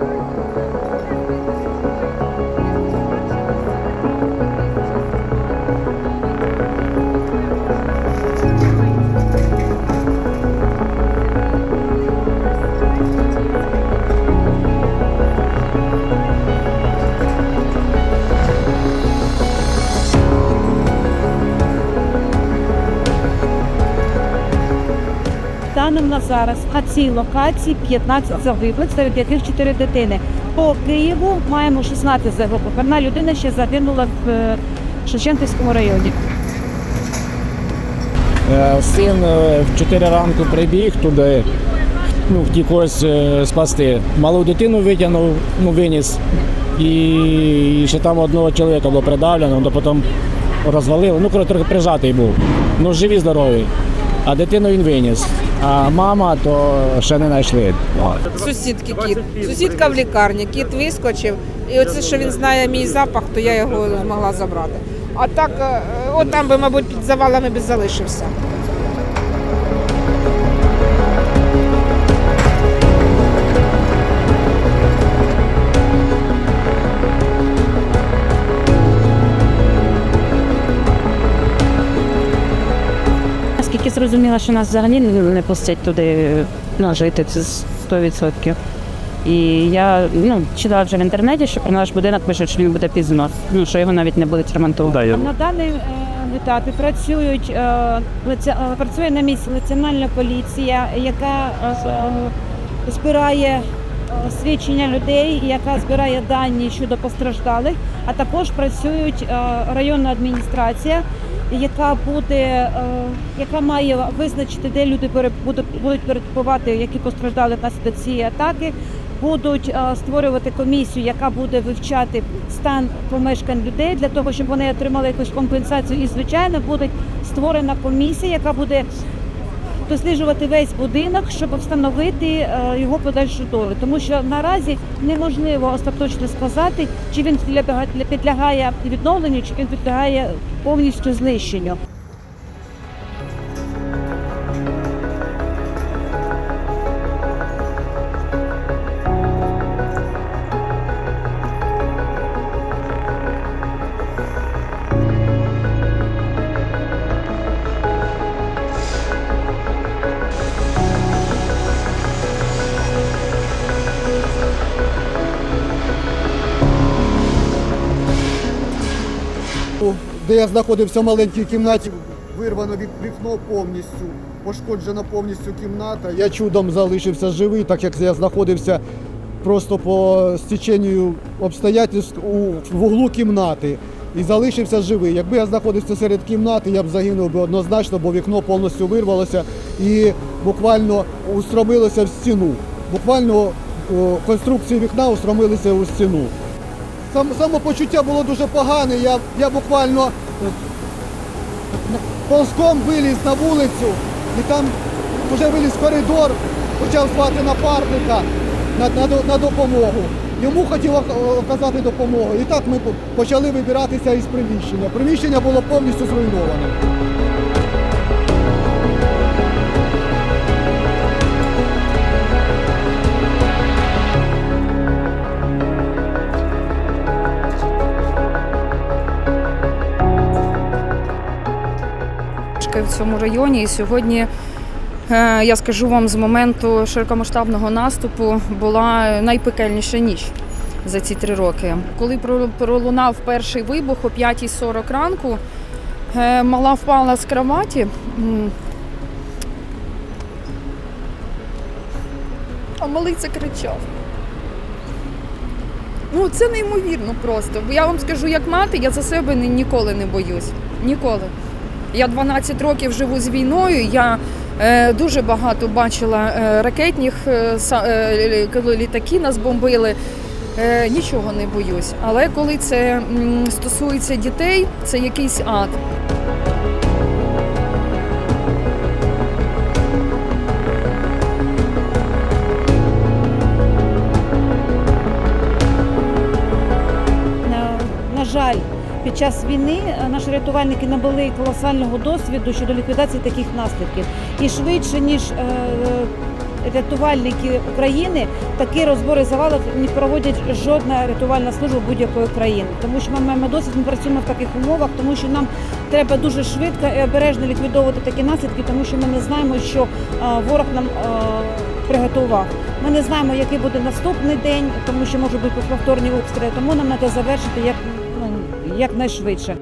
Thank you. Станом на зараз на цій локації 15 загиблих, серед яких 4 дитини. По Києву маємо 16 загиблих. Одна людина ще загинула в е, Шевченківському районі. Е, Син е, в 4 ранку прибіг туди, ну, втік ось е, спасти. Малу дитину витягнув, ну, виніс. І ще там одного чоловіка було придавлено, то потім розвалили. Ну, коротко, трохи прижатий був. Ну, живі, здорові. А дитину він виніс. А мама то ще не знайшли. Сусідки кіт. Сусідка в лікарні, кіт вискочив. І оце, що він знає мій запах, то я його змогла забрати. А так, е, от там би, мабуть, під завалами би залишився. Зрозуміла, що нас взагалі не пустять туди ну, жити, це 100%. І я ну, читала вже в інтернеті, що про наш будинок пишуть, що він буде пізно, ну, що його навіть не будуть ремонтувати. На даний е, етапі працюють, е, лиця- е, працює на місці національна поліція, яка е, збирає е, свідчення людей, яка збирає дані щодо постраждалих, а також працюють е, районна адміністрація, яка буде, е, яка має визначити, де люди будуть перебувати, які постраждали внаслідок цієї атаки. Будуть е, створювати комісію, яка буде вивчати стан помешкань людей для того, щоб вони отримали якусь компенсацію. І звичайно буде створена комісія, яка буде досліджувати весь будинок, щоб встановити е, його подальшу долю. Тому що наразі неможливо остаточно сказати, чи він підлягає- підлягає відновленню, чи він підлягає повністю знищенню. Де я знаходився в маленькій кімнаті, вирвано вікно повністю, пошкоджена повністю кімната. Я чудом залишився живий, так як я знаходився просто по стеченню обстоятельств у в углу кімнати. І залишився живий. Якби я знаходився серед кімнати, я б загинув би однозначно, бо вікно повністю вирвалося і буквально устромилося в стіну. Буквально конструкції вікна устромилися у стіну. Сам, самопочуття було дуже погане. Я, я буквально е, ползком виліз на вулицю і там вже виліз в коридор, почав звати напарника на, на, на допомогу. Йому хотів оказати допомогу. І так ми почали вибиратися із приміщення. Приміщення було повністю зруйноване. Мешкаю в цьому районі. І сьогодні е, я скажу вам з моменту широкомасштабного наступу була найпекельніша ніч за ці три роки. Коли пролунав перший вибух о 5.40 ранку, е, мала впала з кроваті. А малий кричав. Ну, це неймовірно просто. Бо я вам скажу, як мати, я за себе ніколи не боюсь. Ніколи. Я 12 років живу з війною. Я е, дуже багато бачила е, ракетних, е, е, коли літаки нас бомбили. Нічого не боюсь. Але коли це стосується дітей, це якийсь ад. Під час війни е, наші рятувальники набули колосального досвіду щодо ліквідації таких наслідків. І швидше, ніж е, рятувальники України такі розбори завалів не проводять жодна рятувальна служба будь-якої країни. Тому що ми маємо досвід, ми працюємо в таких умовах, тому що нам треба дуже швидко і обережно ліквідовувати такі наслідки, тому що ми не знаємо, що е, ворог нам е, приготував. Ми не знаємо, який буде наступний день, тому що може бути повторні обстріли. Тому нам треба завершити як, якнайшвидше.